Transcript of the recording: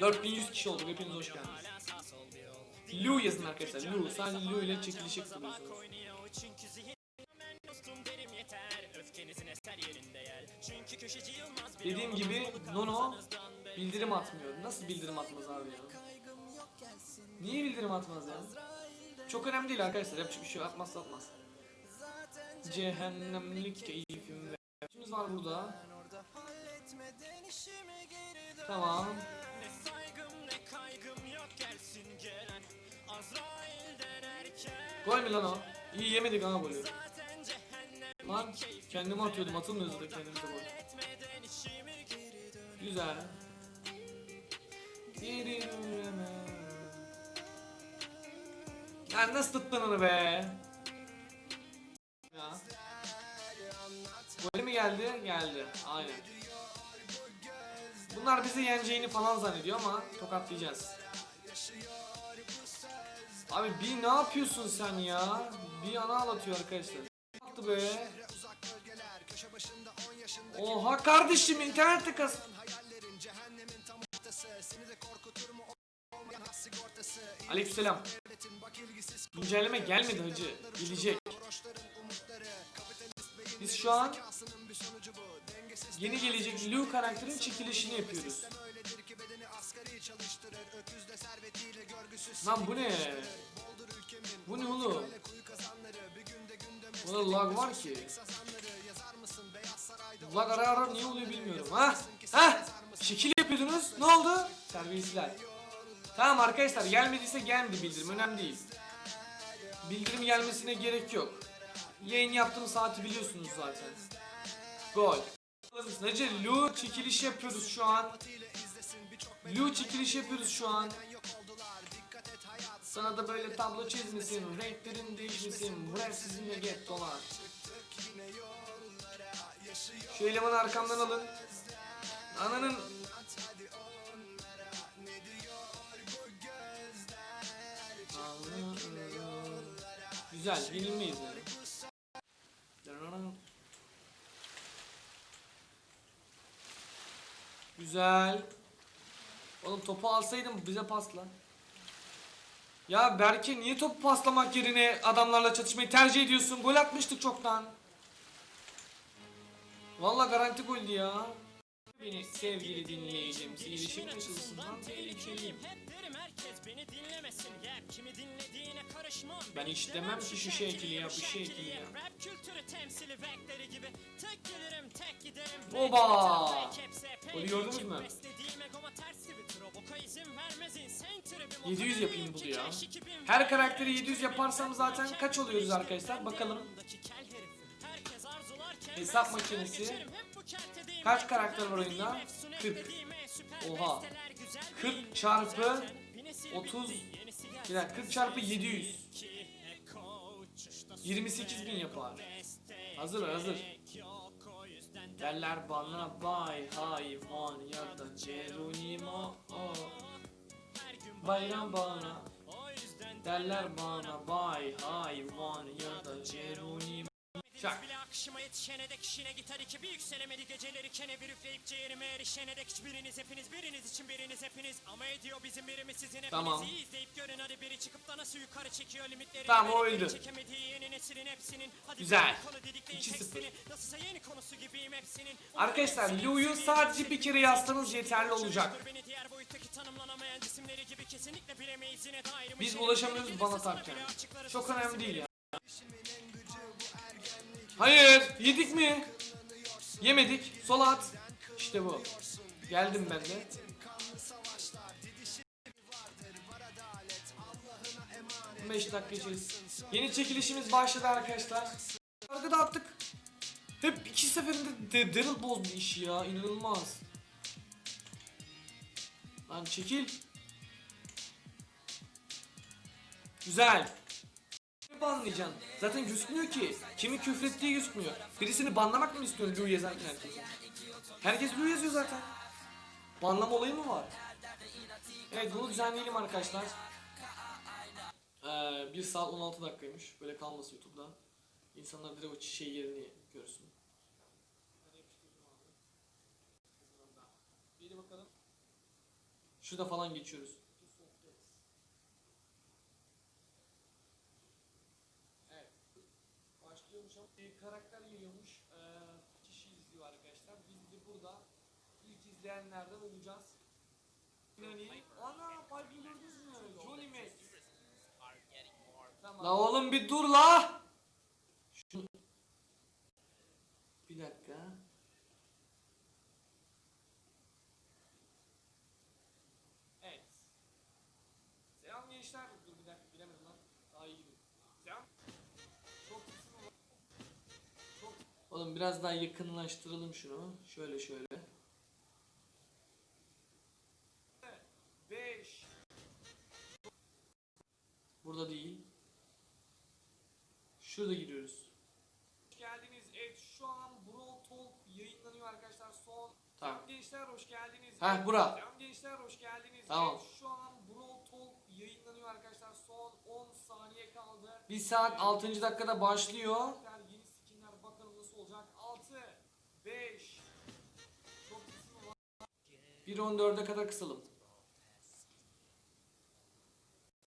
4100 kişi olduk. Hepiniz hoş geldiniz. Lu yazın arkadaşlar. Lu. Sadece Lu ile çekilişe katılıyorsunuz. Dediğim gibi Nono bildirim atmıyor. Nasıl bildirim atmaz abi ya? Niye bildirim atmaz ya? Çok önemli değil arkadaşlar. Yapacak bir şey yok. atmazsa atmaz. Cehennemlik keyfim. İşimiz var burada. Tamam. Gol mü lan o? İyi yemedik ha golü. Lan kendime atıyordum atılmıyor zaten kendimize gol. Güzel. Geri. Ya nasıl tuttun onu be? Ya. Golü mü geldi? Geldi. Aynen. Bunlar bizi yeneceğini falan zannediyor ama tokatlayacağız. Abi bir ne yapıyorsun sen ya? Bir ana ağlatıyor arkadaşlar. Yaptı be? Oha kardeşim internette kas. Aleykümselam. Güncelleme gelmedi hacı. Gelecek. Biz şu an yeni gelecek Lu karakterin çekilişini yapıyoruz. Lan bu ne? Bu ne oğlum? Bunda lag var ki. Lag ara ara niye oluyor bilmiyorum. Ha? Ha? Şekil yapıyordunuz. Ne oldu? Terbiyesizler. Tamam arkadaşlar gelmediyse gelmedi bildirim. Önemli değil. Bildirim gelmesine gerek yok. Yayın yaptığım saati biliyorsunuz zaten. Gol. Hacı Lu çekiliş yapıyoruz şu an. Lu çekiliş yapıyoruz şu an. Sana da böyle tablo çizmesin, renklerin değişmesin, buraya sizinle get dolar. Şu elemanı arkamdan alın. Ananın... Güzel, yenilmeyiz yani. Güzel. Oğlum topu alsaydım bize pasla. Ya Berke niye topu paslamak yerine adamlarla çatışmayı tercih ediyorsun? Gol atmıştık çoktan. Vallahi garanti goldü ya. Beni sevgili dinleyicim, iletişim açılısından tehlikeliyim. Ben hiç demem ki şu şekli ya, bu şekli ya. Oba! Golü gördünüz mü? 700 yapayım bunu ya. Her karakteri 700 yaparsam zaten kaç oluyoruz arkadaşlar? Bakalım. Hesap makinesi. Kaç karakter var oyunda? 40. Oha. 40 çarpı 30 bir dakika 40 çarpı 700 28 bin yapar. Hazır hazır. Derler bana bay hayvan ya da Geronimo o. Bayram bana Derler bana bay hayvan ya da Geronimo Şak. Bile akışıma yetişene dek işine gitar iki bir yükselemedi geceleri kene bir üfleyip ciğerime erişene dek hiçbiriniz hepiniz biriniz için biriniz hepiniz ama ediyor bizim birimiz sizin hepinizi Tamam. izleyip görün hadi biri çıkıp da nasıl yukarı çekiyor limitleri Tamam, o Limitleri öldü. çekemediği yeni neslin hepsinin hadi Güzel. bir konu dedikleri 2-0. tekstini nasılsa yeni konusu gibiyim hepsinin Arkadaşlar Lu'yu sadece bir kere yazsanız yeterli olacak. Beni diğer boyuttaki tanımlanamayan cisimleri gibi kesinlikle bilemeyiz yine de ayrı Biz ulaşamıyoruz bana atarken. Çok önemli değil ya. Hayır, yedik mi? Yemedik. Sol at. İşte bu. Geldim ben de. Beş dakika içeriz. Yeni çekilişimiz başladı arkadaşlar. Arkada attık. Hep iki seferinde de Daryl bozdu işi ya. inanılmaz. Lan çekil. Güzel. Banlayacaksın? Zaten gözükmüyor ki. Kimi küfrettiği gözükmüyor. Birisini banlamak mı istiyorsun Lu yazarken herkes? Herkes Lu yazıyor zaten. Banlama olayı mı var? Evet bunu düzenleyelim arkadaşlar. Ee, 1 saat 16 dakikaymış. Böyle kalması YouTube'da. İnsanlar direkt o şey yerini görsün. Şurada falan geçiyoruz. Bir karakter. Ee, kişi izliyor arkadaşlar. Biz de burada ilk izleyenlerden olacağız. Nani? Ana Piper gördünüz mü? Johnny Mac. Tamam. La oğlum bir dur la. Oğlum biraz daha yakınlaştıralım şunu. Şöyle şöyle. 5 Burada değil. Şurada giriyoruz. Hoş geldiniz. Evet şu an Brawl Talk yayınlanıyor arkadaşlar. Son Tamam. Gençler hoş geldiniz. Heh, bura. Selam gençler hoş geldiniz. Tamam. Evet, şu an Brawl Talk yayınlanıyor arkadaşlar. Son 10 saniye kaldı. Bir saat 6. dakikada başlıyor. Karakter, Yeni skinler bakalım nasıl olacak. 6 5 Çok isim var. 1.14'e kadar kısalım.